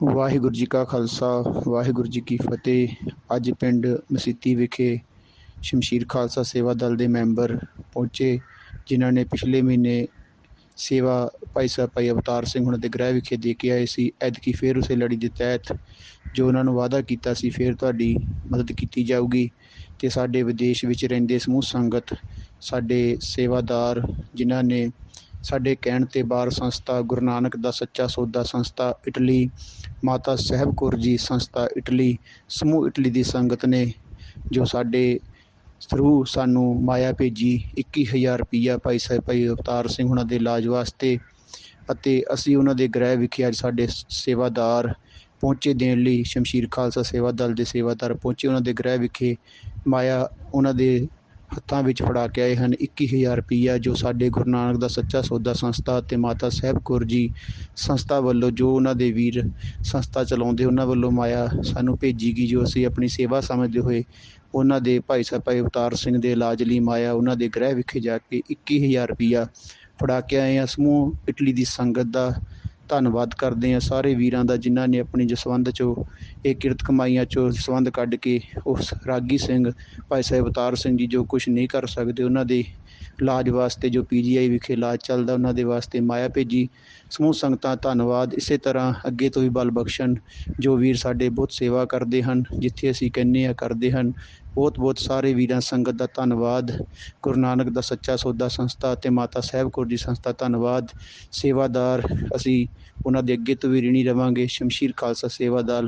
ਵਾਹਿਗੁਰੂ ਜੀ ਕਾ ਖਾਲਸਾ, ਵਾਹਿਗੁਰੂ ਜੀ ਕੀ ਫਤਿਹ। ਅੱਜ ਪਿੰਡ ਮਸੀਤੀ ਵਿਖੇ ਸ਼ਮਸ਼ੀਰ ਖਾਲਸਾ ਸੇਵਾ ਦਲ ਦੇ ਮੈਂਬਰ ਪਹੁੰਚੇ, ਜਿਨ੍ਹਾਂ ਨੇ ਪਿਛਲੇ ਮਹੀਨੇ ਸੇਵਾ ਭਾਈ ਸਾਹਿਬ ਭਾਈ ਅਵਤਾਰ ਸਿੰਘ ਹੁਣ ਦੇ ਗ੍ਰਹਿ ਵਿਖੇ ਦੇ ਕੇ ਆਏ ਸੀ। ਐਤਕੀ ਫੇਰ ਉਸੇ ਲੜੀ ਦੇ ਤਹਿਤ ਜੋ ਉਹਨਾਂ ਨੂੰ ਵਾਅਦਾ ਕੀਤਾ ਸੀ, ਫੇਰ ਤੁਹਾਡੀ ਮਦਦ ਕੀਤੀ ਜਾਊਗੀ ਤੇ ਸਾਡੇ ਵਿਦੇਸ਼ ਵਿੱਚ ਰਹਿੰਦੇ ਸਮੂਹ ਸੰਗਤ, ਸਾਡੇ ਸੇਵਾਦਾਰ ਜਿਨ੍ਹਾਂ ਨੇ ਸਾਡੇ ਕਹਿਣ ਤੇ ਬਾਰ ਸੰਸਥਾ ਗੁਰੂ ਨਾਨਕ ਦਾ ਸੱਚਾ ਸੌਦਾ ਸੰਸਥਾ ਇਟਲੀ, ਮਾਤਾ ਸਾਹਿਬ ਕੌਰ ਜੀ ਸੰਸਥਾ ਇਟਲੀ, ਸਮੂਹ ਇਟਲੀ ਦੀ ਸੰਗਤ ਨੇ, ਜੋ ਸਾਡੇ ਥਰੂ ਸਾਨੂੰ ਮਾਇਆ ਭੇਜੀ 21000 ਰੁਪਈਆ ਭਾਈ ਸਾਹਿਬ, ਭਾਈ ਅਵਤਾਰ ਸਿੰਘ ਉਹਨਾਂ ਦੇ ਇਲਾਜ ਵਾਸਤੇ ਅਤੇ ਅਸੀਂ ਉਹਨਾਂ ਦੇ ਗ੍ਰਹਿ ਵਿਖੇ ਅੱਜ ਸਾਡੇ ਸੇਵਾਦਾਰ ਪਹੁੰਚੇ ਦੇਣ ਲਈ ਸ਼ਮਸ਼ੀਰ ਖਾਲਸਾ ਸੇਵਾ ਦਲ ਦੇ ਸੇਵਾਦਾਰ ਪਹੁੰਚੇ ਉਹਨਾਂ ਦੇ ਗ੍ਰਹਿ ਵਿਖੇ, ਮਾਇਆ ਉਹਨਾਂ ਦੇ ਹੱਥਾਂ ਵਿੱਚ ਫੜਾ ਕੇ ਆਏ ਹਨ। 21000 ਰੁਪਈਆ ਜੋ ਸਾਡੇ ਗੁਰੂ ਨਾਨਕ ਦਾ ਸੱਚਾ ਸੌਦਾ ਸੰਸਥਾ ਅਤੇ ਮਾਤਾ ਸਾਹਿਬ ਕੌਰ ਜੀ ਸੰਸਥਾ ਵੱਲੋਂ ਜੋ ਉਹਨਾਂ ਦੇ ਵੀਰ ਸੰਸਥਾ ਚਲਾਉਂਦੇ, ਉਹਨਾਂ ਵੱਲੋਂ ਮਾਇਆ ਸਾਨੂੰ ਭੇਜੀ ਗਈ, ਜੋ ਅਸੀਂ ਆਪਣੀ ਸੇਵਾ ਸਮਝਦੇ ਹੋਏ ਉਹਨਾਂ ਦੇ ਭਾਈ ਸਾਹਿਬ ਭਾਈ ਅਵਤਾਰ ਸਿੰਘ ਦੇ ਇਲਾਜ ਲਈ ਮਾਇਆ ਉਹਨਾਂ ਦੇ ਗ੍ਰਹਿ ਵਿਖੇ ਜਾ ਕੇ 21000 ਰੁਪਈਆ ਫੜਾ ਕੇ ਆਏ ਹਾਂ। ਸਮੂਹ ਇਟਲੀ ਦੀ ਸੰਗਤ ਦਾ ਧੰਨਵਾਦ ਕਰਦੇ ਹਾਂ ਸਾਰੇ ਵੀਰਾਂ ਦਾ ਜਿਨ੍ਹਾਂ ਨੇ ਆਪਣੀ ਜਸਵੰਦ ਚੋਂ ਇਹ ਕਿਰਤ ਕਮਾਈਆਂ ਚੋਂ ਜਸਵੰਦ ਕੱਢ ਕੇ ਉਸ ਰਾਗੀ ਸਿੰਘ, ਭਾਈ ਸਾਹਿਬ ਅਵਤਾਰ ਸਿੰਘ ਜੀ ਜੋ ਕੁਛ ਨਹੀਂ ਕਰ ਸਕਦੇ, ਉਹਨਾਂ ਦੇ ਇਲਾਜ ਵਾਸਤੇ ਜੋ ਪੀਜੀਆਈ ਵਿਖੇ ਇਲਾਜ ਚੱਲਦਾ, ਉਹਨਾਂ ਦੇ ਵਾਸਤੇ ਮਾਇਆ ਭੇਜੀ। ਸਮੂਹ ਸੰਗਤਾਂ, ਧੰਨਵਾਦ। ਇਸੇ ਤਰ੍ਹਾਂ ਅੱਗੇ ਤੋਂ ਵੀ ਬਲ ਬਖਸ਼ਣ ਜੋ ਵੀਰ ਸਾਡੇ ਬਹੁਤ ਸੇਵਾ ਕਰਦੇ ਹਨ, ਜਿੱਥੇ ਅਸੀਂ ਕਹਿੰਦੇ ਆ ਕਰਦੇ ਹਨ। ਬਹੁਤ ਬਹੁਤ ਸਾਰੇ ਵੀਰਾਂ ਸੰਗਤ ਦਾ ਧੰਨਵਾਦ। ਗੁਰੂ ਨਾਨਕ ਦਾ ਸੱਚਾ ਸੌਦਾ ਸੰਸਥਾ ਅਤੇ ਮਾਤਾ ਸਾਹਿਬ ਕੌਰ ਜੀ ਸੰਸਥਾ, ਧੰਨਵਾਦ। ਸੇਵਾਦਾਰ ਅਸੀਂ ਉਹਨਾਂ ਦੇ ਅੱਗੇ ਤੋਂ ਵੀ ਰਿਣੀ ਰਵਾਂਗੇ। ਸ਼ਮਸ਼ੀਰ ਖਾਲਸਾ ਸੇਵਾਦਾਰ